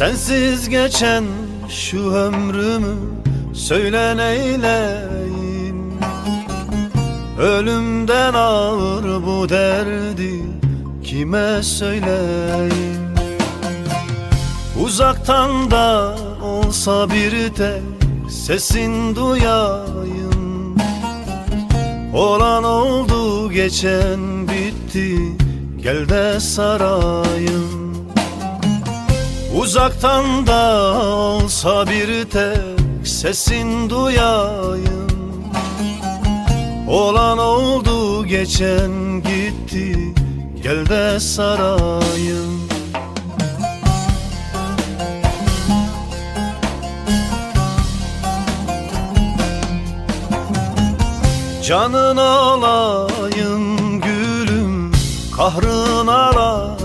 Sensiz geçen şu ömrümü söyle neyleyim Ölümden ağır bu derdi kime söyleyeyim? Uzaktan da olsa bir tek sesin duyayım. Olan oldu geçen bitti gel de sarayım Uzaktan da olsa bir tek sesin duyayım. Olan oldu geçen gitti gel de sarayım. Canın alayım gülüm Kahrın alayım